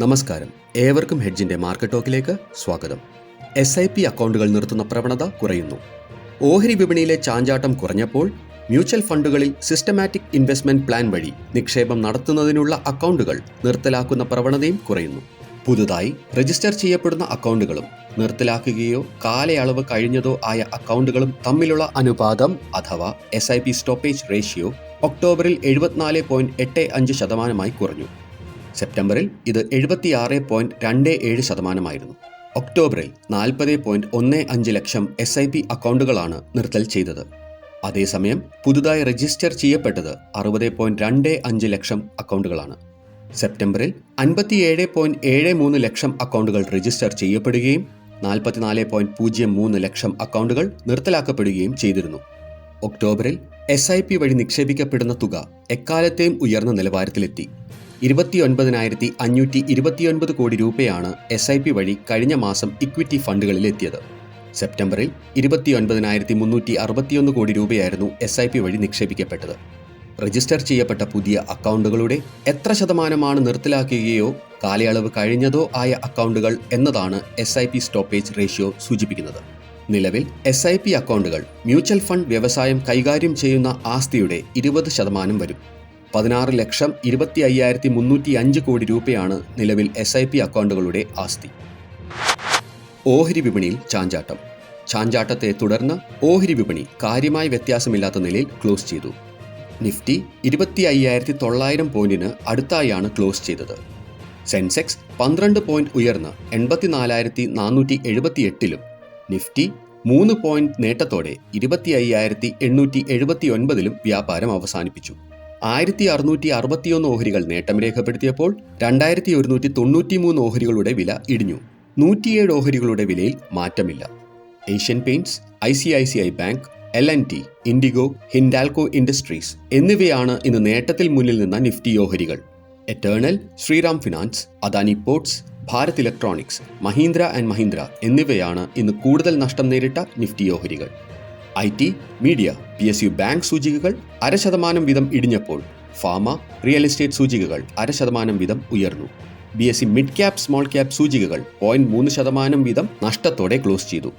നമസ്കാരം. ഏവർക്കും ഹെഡ്ജിന്റെ മാർക്കറ്റ് ടോക്കിലേക്ക് സ്വാഗതം. എസ് ഐ പി അക്കൗണ്ടുകൾ നിർത്തുന്ന പ്രവണത കുറയുന്നു. ഓഹരി വിപണിയിലെ ചാഞ്ചാട്ടം കുറഞ്ഞപ്പോൾ മ്യൂച്വൽ ഫണ്ടുകളിൽ സിസ്റ്റമാറ്റിക് ഇൻവെസ്റ്റ്മെന്റ് പ്ലാൻ വഴി നിക്ഷേപം നടത്തുന്നതിനുള്ള അക്കൗണ്ടുകൾ നിർത്തലാക്കുന്ന പ്രവണതയും കുറയുന്നു. പുതുതായി രജിസ്റ്റർ ചെയ്യപ്പെടുന്ന അക്കൗണ്ടുകളും നിർത്തലാക്കുകയോ കാലയളവ് കഴിഞ്ഞതോ ആയ അക്കൗണ്ടുകളും തമ്മിലുള്ള അനുപാതം അഥവാ S I P stoppage ratio ഒക്ടോബറിൽ എഴുപത്തിനാല് പോയിന്റ് എട്ട് അഞ്ച് ശതമാനമായി കുറഞ്ഞു. സെപ്റ്റംബറിൽ ഇത് എഴുപത്തിയാറ് പോയിന്റ് രണ്ട് ഏഴ് ശതമാനമായിരുന്നു. ഒക്ടോബറിൽ നാൽപ്പത് പോയിന്റ് ഒന്ന് അഞ്ച് ലക്ഷം എസ് ഐ പി അക്കൗണ്ടുകളാണ് നിർത്തൽ ചെയ്തത്. അതേസമയം പുതുതായി രജിസ്റ്റർ ചെയ്യപ്പെട്ടത് അറുപത് പോയിന്റ് രണ്ട് അഞ്ച് ലക്ഷം അക്കൗണ്ടുകളാണ്. സെപ്റ്റംബറിൽ അൻപത്തിയേഴ് പോയിന്റ് ഏഴ് മൂന്ന് ലക്ഷം അക്കൗണ്ടുകൾ രജിസ്റ്റർ ചെയ്യപ്പെടുകയും നാൽപ്പത്തിനാല് പോയിന്റ് പൂജ്യം മൂന്ന് ലക്ഷം അക്കൗണ്ടുകൾ നിർത്തലാക്കപ്പെടുകയും ചെയ്തിരുന്നു. ഒക്ടോബറിൽ എസ് ഐ പി വഴി നിക്ഷേപിക്കപ്പെടുന്ന തുക എക്കാലത്തെയും ഉയർന്ന നിലവാരത്തിലെത്തി. ഇരുപത്തിയൊൻപതിനായിരത്തി അഞ്ഞൂറ്റി ഇരുപത്തിയൊൻപത് കോടി രൂപയാണ് എസ് ഐ പി വഴി കഴിഞ്ഞ മാസം ഇക്വിറ്റി ഫണ്ടുകളിൽ എത്തിയത് സെപ്റ്റംബറിൽ ഇരുപത്തിയൊൻപതിനായിരത്തി മുന്നൂറ്റി അറുപത്തിയൊന്ന് കോടി രൂപയായിരുന്നു എസ് ഐ പി വഴി നിക്ഷേപിക്കപ്പെട്ടത്. രജിസ്റ്റർ ചെയ്യപ്പെട്ട പുതിയ അക്കൗണ്ടുകളുടെ എത്ര ശതമാനമാണ് നിർത്തലാക്കുകയോ കാലയളവ് കഴിഞ്ഞതോ ആയ അക്കൗണ്ടുകൾ എന്നതാണ് S I P stoppage ratio സൂചിപ്പിക്കുന്നത്. നിലവിൽ എസ് ഐ പി അക്കൗണ്ടുകൾ മ്യൂച്വൽ ഫണ്ട് വ്യവസായം കൈകാര്യം ചെയ്യുന്ന ആസ്തിയുടെ ഇരുപത് ശതമാനം വരും. പതിനാറ് ലക്ഷം ഇരുപത്തി അയ്യായിരത്തി മുന്നൂറ്റി അഞ്ച് കോടി രൂപയാണ് നിലവിൽ എസ് ഐ പി അക്കൗണ്ടുകളുടെ ആസ്തി. ഓഹരി വിപണിയിൽ ചാഞ്ചാട്ടം. ചാഞ്ചാട്ടത്തെ തുടർന്ന് ഓഹരി വിപണി കാര്യമായ വ്യത്യാസമില്ലാത്ത നിലയിൽ ക്ലോസ് ചെയ്തു. നിഫ്റ്റി ഇരുപത്തി അയ്യായിരത്തി തൊള്ളായിരം പോയിന്റിന് അടുത്തായാണ് ക്ലോസ് ചെയ്തത്. സെൻസെക്സ് പന്ത്രണ്ട് പോയിന്റ് ഉയർന്ന് എൺപത്തിനാലായിരത്തി നാനൂറ്റി എഴുപത്തി എട്ടിലും നിഫ്റ്റി മൂന്ന് പോയിന്റ് നേട്ടത്തോടെ ഇരുപത്തി അയ്യായിരത്തി എണ്ണൂറ്റി എഴുപത്തി ഒൻപതിലും വ്യാപാരം അവസാനിപ്പിച്ചു. ആയിരത്തി അറുന്നൂറ്റി അറുപത്തിയൊന്ന് ഓഹരികൾ നേട്ടം രേഖപ്പെടുത്തിയപ്പോൾ രണ്ടായിരത്തി ഒരുന്നൂറ്റി തൊണ്ണൂറ്റിമൂന്ന് ഓഹരികളുടെ വില ഇടിഞ്ഞു. നൂറ്റിയേഴ് ഓഹരികളുടെ വിലയിൽ മാറ്റമില്ല. Asian Paints I C I C I Bank L N T IndiGo Hindalco Industries എന്നിവയാണ് ഇന്ന് നേട്ടത്തിൽ മുന്നിൽ നിന്ന നിഫ്റ്റി ഓഹരികൾ. Eternal Shriram Finance Adani Ports Bharat Electronics Mahindra and Mahindra എന്നിവയാണ് ഇന്ന് കൂടുതൽ നഷ്ടം നേരിട്ട നിഫ്റ്റി ഓഹരികൾ. I T media P S U bank സൂചികകൾ അര ശതമാനം വീതം ഇടിഞ്ഞപ്പോൾ ഫാമ റിയൽ എസ്റ്റേറ്റ് സൂചികകൾ അര ശതമാനം വീതം ഉയർന്നു. B S C mid cap small cap സൂചികകൾ പോയിന്റ് മൂന്ന് ശതമാനം വീതം നഷ്ടത്തോടെ ക്ലോസ് ചെയ്തു.